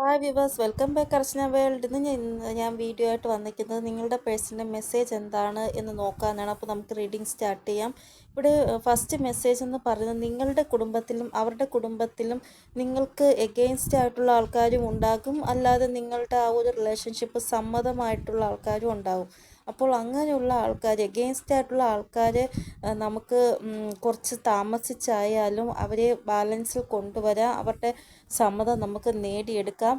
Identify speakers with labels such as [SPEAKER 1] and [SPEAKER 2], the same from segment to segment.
[SPEAKER 1] Hi viewers welcome back Archana world ഇന്ന് ഞാൻ video ആയിട്ട് വന്നിരിക്കുന്നത് നിങ്ങളുടെ പേഴ്സന്റെ മെസ്സേജ് എന്താണ് എന്ന് നോക്കാനാണ്. അപ്പോൾ നമുക്ക് റീഡിങ് സ്റ്റാർട്ട് ചെയ്യാം. ഇവിടെ ഫസ്റ്റ് മെസ്സേജ് എന്ന് പറയുന്നത് നിങ്ങളുടെ കുടുംബത്തിലും അവരുടെ കുടുംബത്തിലും നിങ്ങൾക്ക് എഗെയിൻസ്റ്റ് ആയിട്ടുള്ള ആൾക്കാരും ഉണ്ടാകും. അല്ലാതെ നിങ്ങളുടെ ആ ഒരു റിലേഷൻഷിപ്പ് സമ്മതമായിട്ടുള്ള ആൾക്കാരും ഉണ്ടാകും. അപ്പോൾ അങ്ങനെയുള്ള ആൾക്കാർ എഗെയിൻസ്റ്റ് ആയിട്ടുള്ള ആൾക്കാർ നമുക്ക് കുറച്ച് താമസിച്ചായാലും അവരെ ബാലൻസിൽ കൊണ്ടുവരാൻ അവരുടെ സമ്മതം നമുക്ക് നേടിയെടുക്കാം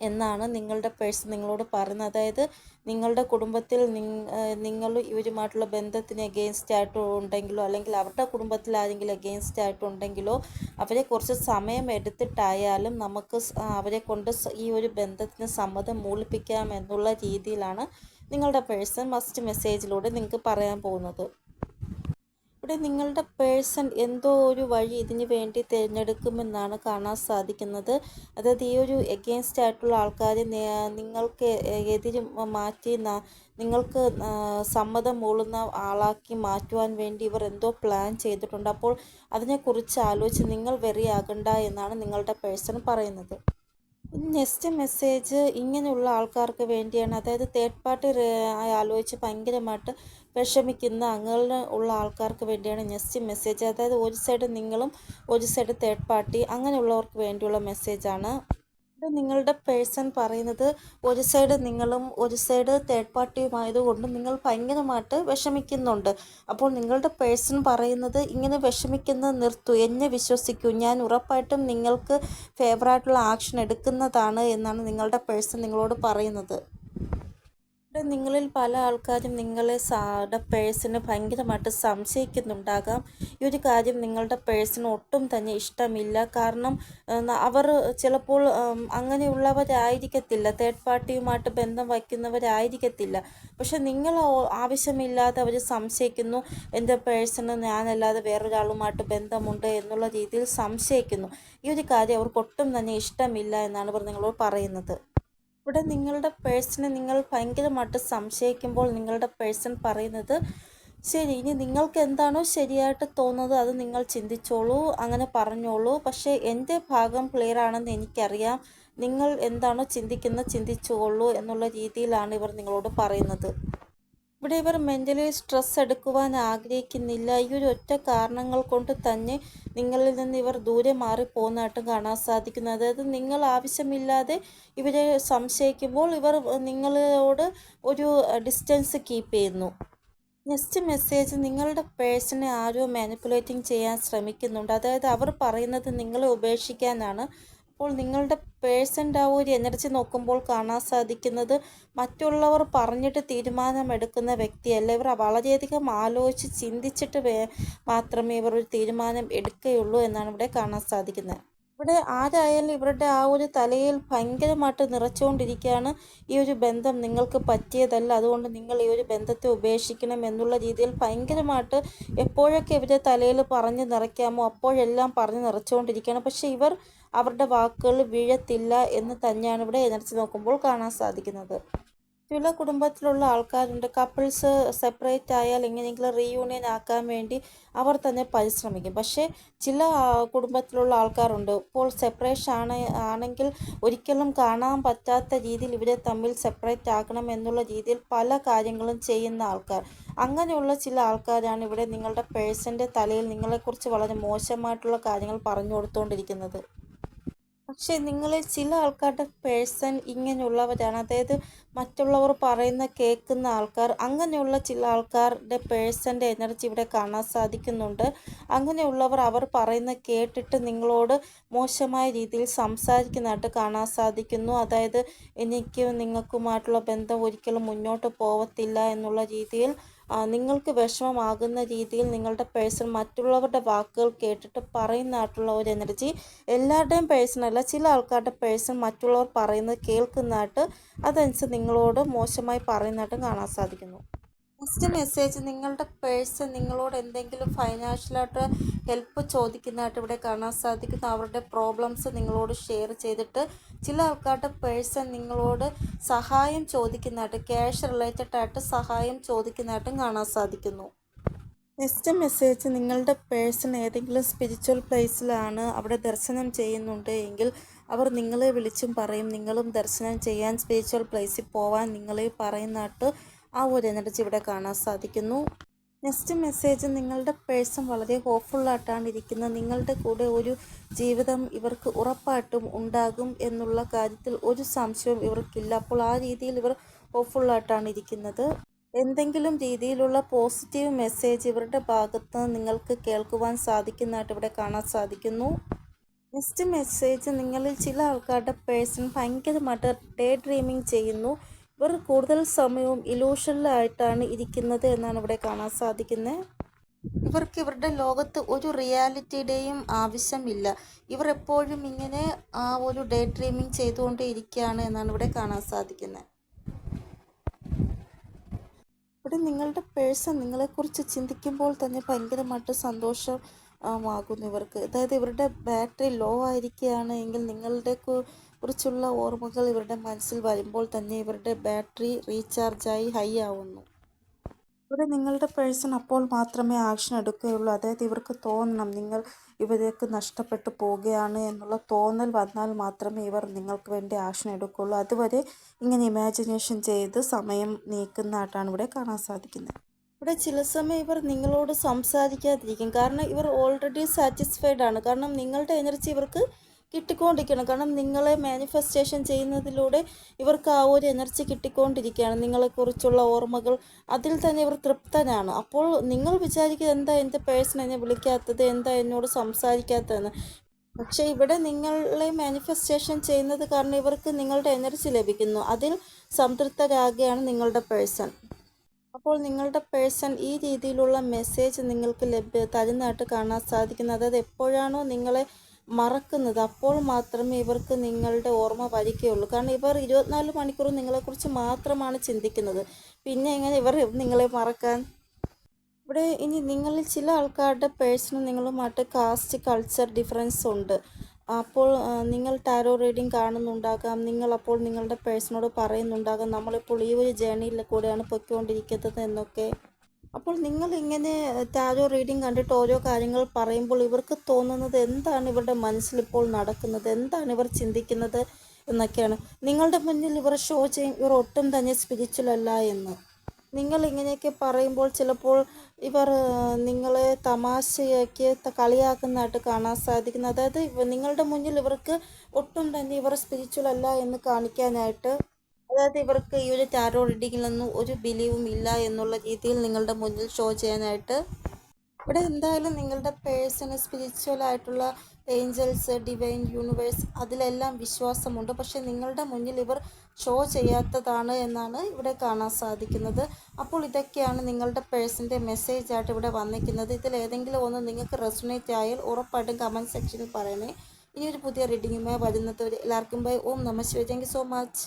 [SPEAKER 1] എന്നാണ് നിങ്ങളുടെ പേഴ്സൺ നിങ്ങളോട് പറയുന്നത്. അതായത് നിങ്ങളുടെ കുടുംബത്തിൽ നിങ്ങൾ ഇവരുമായിട്ടുള്ള ബന്ധത്തിന് എഗെയിൻസ്റ്റ് ആയിട്ട് ഉണ്ടെങ്കിലോ അല്ലെങ്കിൽ അവരുടെ കുടുംബത്തിൽ ആരെങ്കിലും എഗെയിൻസ്റ്റ് ആയിട്ടുണ്ടെങ്കിലോ അവരെ കുറച്ച് സമയം എടുത്തിട്ടായാലും നമുക്ക് അവരെ കൊണ്ട് ഈ ഒരു ബന്ധത്തിന് സമ്മതം മൂളിപ്പിക്കാം എന്നുള്ള രീതിയിലാണ് നിങ്ങളുടെ പേഴ്സൺ മസ്റ്റ് മെസ്സേജിലൂടെ നിങ്ങൾക്ക് പറയാൻ പോകുന്നത്. ഇവിടെ നിങ്ങളുടെ പേഴ്സൺ എന്തോ ഒരു വഴി ഇതിന് വേണ്ടി തിരഞ്ഞെടുക്കുമെന്നാണ് കാണാൻ സാധിക്കുന്നത്. അതായത് ഈ ഒരു എഗെയിൻസ്റ്റ് ആയിട്ടുള്ള ആൾക്കാർ നിങ്ങൾക്ക് എതിര് മാറ്റി നിങ്ങൾക്ക് സമ്മതം മൂളുന്ന ആളാക്കി മാറ്റുവാൻ വേണ്ടി ഇവർ എന്തോ പ്ലാൻ ചെയ്തിട്ടുണ്ട്. അപ്പോൾ അതിനെക്കുറിച്ച് ആലോചിച്ച് നിങ്ങൾ വെറിയാകണ്ട എന്നാണ് നിങ്ങളുടെ പേഴ്സൺ പറയുന്നത്. നെക്സ്റ്റ് മെസ്സേജ് ഇങ്ങനെയുള്ള ആൾക്കാർക്ക് വേണ്ടിയാണ്. അതായത് തേർഡ് പാർട്ടി ആലോചിച്ച് ഭയങ്കരമായിട്ട് വിഷമിക്കുന്ന അങ്ങനെ ഉള്ള ആൾക്കാർക്ക് വേണ്ടിയാണ് നെക്സ്റ്റ് മെസ്സേജ് അതായത് ഒരു സൈഡ് നിങ്ങളും ഒരു സൈഡ് തേർഡ് പാർട്ടി അങ്ങനെയുള്ളവർക്ക് വേണ്ടിയുള്ള മെസ്സേജാണ് നിങ്ങളുടെ പേഴ്സൺ പറയുന്നത് ഒരു സൈഡ് നിങ്ങളും ഒരു സൈഡ് തേർഡ് പാർട്ടിയുമായതുകൊണ്ട് നിങ്ങൾ ഭയങ്കരമായിട്ട് വിഷമിക്കുന്നുണ്ട്. അപ്പോൾ നിങ്ങളുടെ പേഴ്സൺ പറയുന്നത് ഇങ്ങനെ വിഷമിക്കുന്നത് നിർത്തൂ. എന്നെ വിശ്വസിക്കൂ. ഞാൻ ഉറപ്പായിട്ടും നിങ്ങൾക്ക് ഫേവറായിട്ടുള്ള ആക്ഷൻ എടുക്കുന്നതാണ് എന്നാണ് നിങ്ങളുടെ പേഴ്സൺ നിങ്ങളോട് പറയുന്നത്. നിങ്ങളിൽ പല ആൾക്കാരും നിങ്ങളെ സാടെ പേഴ്സിന് ഭയങ്കരമായിട്ട് സംശയിക്കുന്നുണ്ടാകാം. ഈ ഒരു കാര്യം നിങ്ങളുടെ പേഴ്സിന് ഒട്ടും തന്നെ ഇഷ്ടമില്ല. കാരണം അവർ ചിലപ്പോൾ അങ്ങനെയുള്ളവരായിരിക്കത്തില്ല. തേർഡ് പാർട്ടിയുമായിട്ട് ബന്ധം വയ്ക്കുന്നവരായിരിക്കത്തില്ല. പക്ഷെ നിങ്ങൾ ആവശ്യമില്ലാതെ അവർ സംശയിക്കുന്നു. എന്റെ പേഴ്സിന് ഞാനല്ലാതെ വേറൊരാളുമായിട്ട് ബന്ധമുണ്ട് എന്നുള്ള രീതിയിൽ സംശയിക്കുന്നു. ഈ ഒരു കാര്യം അവർക്ക് ഒട്ടും തന്നെ ഇഷ്ടമില്ല എന്നാണ് ഇവർ നിങ്ങളോട് പറയുന്നത്. ഇവിടെ നിങ്ങളുടെ പേഴ്സണെ നിങ്ങൾ ഭയങ്കരമായിട്ട് സംശയിക്കുമ്പോൾ നിങ്ങളുടെ പേഴ്സൺ പറയുന്നത് ശരി ഇനി നിങ്ങൾക്ക് എന്താണോ ശരിയായിട്ട് തോന്നുന്നത് അത് നിങ്ങൾ ചിന്തിച്ചോളൂ അങ്ങനെ പറഞ്ഞോളൂ. പക്ഷേ എന്റെ ഭാഗം ക്ലിയർ ആണെന്ന് എനിക്കറിയാം. നിങ്ങൾ എന്താണോ ചിന്തിക്കുന്നത് ചിന്തിച്ചോളൂ എന്നുള്ള രീതിയിലാണ് ഇവർ നിങ്ങളോട് പറയുന്നത്. ഇവിടെ ഇവർ മെന്റലി സ്ട്രെസ് എടുക്കുവാൻ ആഗ്രഹിക്കുന്നില്ല. ഈ ഒരു ഒറ്റ കാരണങ്ങൾ കൊണ്ട് തന്നെ നിങ്ങളിൽ നിന്ന് ഇവർ ദൂരെ മാറി പോകുന്നതായിട്ടും കാണാൻ സാധിക്കുന്നു. അതായത് നിങ്ങൾ ആവശ്യമില്ലാതെ ഇവരെ സംശയിക്കുമ്പോൾ ഇവർ നിങ്ങളോട് ഒരു ഡിസ്റ്റൻസ് കീപ്പ് ചെയ്യുന്നു. നെക്സ്റ്റ് മെസ്സേജ് നിങ്ങളുടെ പേഴ്സണെ ആരോ മാനിപ്പുലേറ്റിംഗ് ചെയ്യാൻ ശ്രമിക്കുന്നുണ്ട്. അതായത് അവർ പറയുന്നത് നിങ്ങളെ ഉപേക്ഷിക്കാനാണ്. അപ്പോൾ നിങ്ങളുടെ പേഴ്സന്റെ ആ ഒരു എനർജി നോക്കുമ്പോൾ കാണാൻ സാധിക്കുന്നത് മറ്റുള്ളവർ പറഞ്ഞിട്ട് തീരുമാനമെടുക്കുന്ന വ്യക്തിയല്ല. ഇവർ വളരെയധികം ആലോചിച്ച് ചിന്തിച്ചിട്ട് മാത്രമേ ഇവർ ഒരു തീരുമാനം എടുക്കുകയുള്ളൂ എന്നാണ് ഇവിടെ കാണാൻ സാധിക്കുന്നത്. ഇവിടെ ആരായാലും ഇവരുടെ ആ ഒരു തലയിൽ ഭയങ്കരമായിട്ട് നിറച്ചുകൊണ്ടിരിക്കുകയാണ് ഈ ഒരു ബന്ധം നിങ്ങൾക്ക് പറ്റിയതല്ല. അതുകൊണ്ട് നിങ്ങൾ ഈ ഒരു ബന്ധത്തെ ഉപേക്ഷിക്കണം എന്നുള്ള രീതിയിൽ ഭയങ്കരമായിട്ട് എപ്പോഴൊക്കെ ഇവരുടെ തലയിൽ പറഞ്ഞു നിറയ്ക്കാമോ അപ്പോഴെല്ലാം പറഞ്ഞ് നിറച്ചുകൊണ്ടിരിക്കുകയാണ്. പക്ഷേ ഇവർ അവരുടെ വാക്കുകൾ വീഴത്തില്ല എന്ന് തന്നെയാണ് ഇവിടെ എനർജി നോക്കുമ്പോൾ കാണാൻ സാധിക്കുന്നത്. ചില കുടുംബത്തിലുള്ള ആൾക്കാരുണ്ട്. കപ്പിൾസ് സെപ്പറേറ്റ് ആയാൽ എങ്ങനെയെങ്കിലും റീയൂണിയൻ ആക്കാൻ വേണ്ടി അവർ തന്നെ പരിശ്രമിക്കും. പക്ഷേ ചില കുടുംബത്തിലുള്ള ആൾക്കാരുണ്ട്. ഇപ്പോൾ സെപ്പറേഷൻ ആണ് ആണെങ്കിൽ ഒരിക്കലും കാണാൻ പറ്റാത്ത രീതിയിൽ ഇവരെ തമ്മിൽ സെപ്പറേറ്റ് ആക്കണം എന്നുള്ള രീതിയിൽ പല കാര്യങ്ങളും ചെയ്യുന്ന ആൾക്കാർ. അങ്ങനെയുള്ള ചില ആൾക്കാരാണ് ഇവിടെ നിങ്ങളുടെ പേഴ്സന്റെ തലയിൽ നിങ്ങളെക്കുറിച്ച് വളരെ മോശമായിട്ടുള്ള കാര്യങ്ങൾ പറഞ്ഞു കൊടുത്തുകൊണ്ടിരിക്കുന്നത് പക്ഷേ നിങ്ങളിൽ ചില ആൾക്കാരുടെ പേഴ്സൺ ഇങ്ങനെയുള്ളവരാണ്. അതായത് മറ്റുള്ളവർ പറയുന്ന കേൾക്കുന്ന ആൾക്കാർ അങ്ങനെയുള്ള ചില ആൾക്കാരുടെ പേഴ്സന്റെ എനർജി ഇവിടെ കാണാൻ സാധിക്കുന്നുണ്ട്. അങ്ങനെയുള്ളവർ അവർ പറയുന്ന കേട്ടിട്ട് നിങ്ങളോട് മോശമായ രീതിയിൽ സംസാരിക്കുന്നതായിട്ട് കാണാൻ സാധിക്കുന്നു. അതായത് എനിക്കും നിങ്ങൾക്കുമായിട്ടുള്ള ബന്ധം ഒരിക്കലും മുന്നോട്ട് പോവത്തില്ല എന്നുള്ള രീതിയിൽ നിങ്ങൾക്ക് വിഷമമാകുന്ന രീതിയിൽ നിങ്ങളുടെ പേഴ്സൺ മറ്റുള്ളവരുടെ വാക്കുകൾ കേട്ടിട്ട് പറയുന്നതായിട്ടുള്ള ഒരു എനർജി എല്ലാവരുടെയും പേഴ്സണല്ല ചില ആൾക്കാരുടെ പേഴ്സൺ മറ്റുള്ളവർ പറയുന്നത് കേൾക്കുന്നതായിട്ട് അതനുസരിച്ച് നിങ്ങളോട് മോശമായി പറയുന്നതായിട്ടും കാണാൻ സാധിക്കുന്നു. നെക്സ്റ്റ് മെസ്സേജ് നിങ്ങളുടെ പേഴ്സൺ നിങ്ങളോട് എന്തെങ്കിലും ഫൈനാൻഷ്യലായിട്ട് ഹെൽപ്പ് ചോദിക്കുന്നതായിട്ട് ഇവിടെ കാണാൻ സാധിക്കുന്നു. അവരുടെ പ്രോബ്ലംസ് നിങ്ങളോട് ഷെയർ ചെയ്തിട്ട് ചില ആൾക്കാരുടെ പേഴ്സൺ നിങ്ങളോട് സഹായം ചോദിക്കുന്നതായിട്ട് ക്യാഷ് റിലേറ്റഡ് ആയിട്ട് സഹായം ചോദിക്കുന്നതായിട്ടും കാണാൻ സാധിക്കുന്നു. നെക്സ്റ്റ് മെസ്സേജ് നിങ്ങളുടെ പേഴ്സൺ ഏതെങ്കിലും സ്പിരിച്വൽ പ്ലേസിലാണ് അവിടെ ദർശനം ചെയ്യുന്നുണ്ട് എങ്കിൽ അവർ നിങ്ങളെ വിളിച്ചും പറയും. നിങ്ങളും ദർശനം ചെയ്യാൻ സ്പിരിച്വൽ പ്ലേസിൽ പോവാൻ നിങ്ങളെ പറയുന്നതായിട്ട് ആ ഒരു എനർജി ഇവിടെ കാണാൻ സാധിക്കുന്നു. നെക്സ്റ്റ് മെസ്സേജ് നിങ്ങളുടെ പേഴ്സൺ വളരെ ഹോപ്പ്ഫുള്ളായിട്ടാണ് ഇരിക്കുന്നത്. നിങ്ങളുടെ കൂടെ ഒരു ജീവിതം ഇവർക്ക് ഉറപ്പായിട്ടും ഉണ്ടാകും എന്നുള്ള കാര്യത്തിൽ ഒരു സംശയവും ഇവർക്കില്ല. അപ്പോൾ ആ രീതിയിൽ ഇവർ ഹോപ്പ്ഫുള്ളായിട്ടാണ് ഇരിക്കുന്നത്. എന്തെങ്കിലും രീതിയിലുള്ള പോസിറ്റീവ് മെസ്സേജ് ഇവരുടെ ഭാഗത്ത് നിങ്ങൾക്ക് കേൾക്കുവാൻ സാധിക്കുന്നതായിട്ട് ഇവിടെ കാണാൻ സാധിക്കുന്നു. നെക്സ്റ്റ് മെസ്സേജ് നിങ്ങളിൽ ചില ആൾക്കാരുടെ പേഴ്സൺ ഭയങ്കരമായിട്ട് ഡേ ഡ്രീമിങ് ചെയ്യുന്നു. ഇവർ കൂടുതൽ സമയവും ഇലൂഷനിലായിട്ടാണ് ഇരിക്കുന്നത് എന്നാണ് ഇവിടെ കാണാൻ സാധിക്കുന്നത് ഇവർക്ക് ഇവരുടെ ലോകത്ത് ഒരു റിയാലിറ്റിയുടെയും ആവശ്യമില്ല. ഇവർ എപ്പോഴും ഇങ്ങനെ ആ ഒരു ഡേ ഡ്രീമിങ് ചെയ്തുകൊണ്ടേ ഇരിക്കുകയാണ് എന്നാണ് ഇവിടെ കാണാൻ സാധിക്കുന്നത് ഇവിടെ നിങ്ങളുടെ പേഴ്സൺ നിങ്ങളെക്കുറിച്ച് ചിന്തിക്കുമ്പോൾ തന്നെ ഭയങ്കരമായിട്ട് സന്തോഷം ആകുന്നു ഇവർക്ക്. അതായത് ഇവരുടെ ബാറ്ററി ലോ ആയിരിക്കുകയാണ് എങ്കിൽ നിങ്ങളുടെ കുറിച്ചുള്ള ഓർമ്മകൾ ഇവരുടെ മനസ്സിൽ വരുമ്പോൾ തന്നെ ഇവരുടെ ബാറ്ററി റീചാർജായി ഹൈ ആവുന്നു. ഇവിടെ നിങ്ങളുടെ പേഴ്സൺ അപ്പോൾ മാത്രമേ ആക്ഷൻ എടുക്കുകയുള്ളൂ. അതായത് ഇവർക്ക് തോന്നണം നിങ്ങൾ ഇവരേക്ക് നഷ്ടപ്പെട്ടു പോവുകയാണ് എന്നുള്ള തോന്നൽ വന്നാൽ മാത്രമേ ഇവർ നിങ്ങൾക്ക് വേണ്ടി ആക്ഷൻ എടുക്കുകയുള്ളൂ. അതുവരെ ഇങ്ങനെ ഇമാജിനേഷൻ ചെയ്ത് സമയം നീക്കുന്നതായിട്ടാണ് ഇവിടെ കാണാൻ സാധിക്കുന്നത്. ഇവിടെ ചില സമയം ഇവർ നിങ്ങളോട് സംസാരിക്കാതിരിക്കും. കാരണം ഇവർ ഓൾറെഡി സാറ്റിസ്ഫൈഡ് ആണ്. കാരണം നിങ്ങളുടെ എനർജി ഇവർക്ക് കിട്ടിക്കൊണ്ടിരിക്കണം കാരണം നിങ്ങളെ മാനിഫെസ്റ്റേഷൻ ചെയ്യുന്നതിലൂടെ ഇവർക്ക് ആ ഒരു എനർജി കിട്ടിക്കൊണ്ടിരിക്കുകയാണ്. നിങ്ങളെക്കുറിച്ചുള്ള ഓർമ്മകൾ അതിൽ തന്നെ ഇവർ തൃപ്തനാണ്. അപ്പോൾ നിങ്ങൾ വിചാരിക്കുക എന്താ എന്റെ പേഴ്സൺ എന്നെ വിളിക്കാത്തത്? എന്താ എന്നോട് സംസാരിക്കാത്തതെന്ന്? പക്ഷേ ഇവിടെ നിങ്ങളെ മാനിഫെസ്റ്റേഷൻ ചെയ്യുന്നത് കാരണം ഇവർക്ക് നിങ്ങളുടെ എനർജി ലഭിക്കുന്നു. അതിൽ സംതൃപ്തരാകുകയാണ് നിങ്ങളുടെ പേഴ്സൺ അപ്പോൾ നിങ്ങളുടെ പേഴ്സൺ ഈ രീതിയിലുള്ള മെസ്സേജ് നിങ്ങൾക്ക് ലഭ്യ തരുന്നതായിട്ട് കാണാൻ സാധിക്കുന്നത്. അതായത് എപ്പോഴാണോ നിങ്ങളെ മറക്കുന്നത്. അപ്പോൾ മാത്രമേ ഇവർക്ക് നിങ്ങളുടെ ഓർമ്മ വരികയുള്ളൂ. കാരണം ഇവർ ഇരുപത്തിനാല് മണിക്കൂർ നിങ്ങളെക്കുറിച്ച് മാത്രമാണ് ചിന്തിക്കുന്നത്. പിന്നെ എങ്ങനെ ഇവർ നിങ്ങളെ മറക്കാൻ? ഇവിടെ ഇനി നിങ്ങളിൽ ചില ആൾക്കാരുടെ പേഴ്സണൽ നിങ്ങളുമായിട്ട് കാസ്റ്റ് കൾച്ചർ ഡിഫറൻസ് ഉണ്ട്. അപ്പോൾ നിങ്ങൾ ടാരോ റീഡിങ് കാണുന്നുണ്ടാകാം. നിങ്ങൾ അപ്പോൾ നിങ്ങളുടെ പേഴ്സണോട് പറയുന്നുണ്ടാകാം. നമ്മളിപ്പോൾ ഈ ഒരു ജേണിയിൽ കൂടെയാണ് പൊയ്ക്കൊണ്ടിരിക്കുന്നത് എന്നൊക്കെ. അപ്പോൾ നിങ്ങൾ ഇങ്ങനെ ടാരോ റീഡിംഗ് കണ്ടിട്ട് ഓരോ കാര്യങ്ങൾ പറയുമ്പോൾ ഇവർക്ക് തോന്നുന്നത് എന്താണ് ഇവരുടെ മനസ്സിൽ ഇപ്പോൾ നടക്കുന്നത്? എന്താണ് ഇവർ ചിന്തിക്കുന്നത് എന്നൊക്കെയാണ്. നിങ്ങളുടെ മുന്നിൽ ഇവർ ഷോ ചെയ്യും ഇവർ ഒട്ടും തന്നെ സ്പിരിച്വൽ അല്ല എന്ന്. നിങ്ങൾ ഇങ്ങനെയൊക്കെ പറയുമ്പോൾ ചിലപ്പോൾ ഇവർ നിങ്ങളെ തമാശയാക്കി കളിയാക്കുന്നതായിട്ട് കാണാൻ സാധിക്കുന്നു. അതായത് നിങ്ങളുടെ മുന്നിൽ ഇവർക്ക് ഒട്ടും തന്നെ ഇവർ സ്പിരിച്വൽ അല്ല എന്ന് കാണിക്കാനായിട്ട് അതായത് ഇവർക്ക് ഈ ഒരു ടാരോ റീഡിങ്ങിലൊന്നും ഒരു ബിലീവും ഇല്ല എന്നുള്ള രീതിയിൽ നിങ്ങളുടെ മുന്നിൽ ഷോ ചെയ്യാനായിട്ട് ഇവിടെ എന്തായാലും നിങ്ങളുടെ പേഴ്സണ് സ്പിരിച്വൽ ആയിട്ടുള്ള ഏഞ്ചൽസ് ഡിവൈൻ യൂണിവേഴ്സ് അതിലെല്ലാം വിശ്വാസമുണ്ട്. പക്ഷേ നിങ്ങളുടെ മുന്നിൽ ഇവർ ഷോ ചെയ്യാത്തതാണ് എന്നാണ് ഇവിടെ കാണാൻ സാധിക്കുന്നത്. അപ്പോൾ ഇതൊക്കെയാണ് നിങ്ങളുടെ പേഴ്സന്റെ മെസ്സേജ് ആയിട്ട് ഇവിടെ വന്നിരിക്കുന്നത്. ഇതിൽ ഏതെങ്കിലും ഒന്ന് നിങ്ങൾക്ക് റെസൊണേറ്റ് ആയാൽ ഉറപ്പായിട്ടും കമന്റ് സെക്ഷനിൽ പറയണേ. ഇനി ഒരു പുതിയ റീഡിങ്ങുമായി വരുന്നത് എല്ലാവർക്കും ബൈ ഓം നമ ശിവ താങ്ക് സോ മച്ച്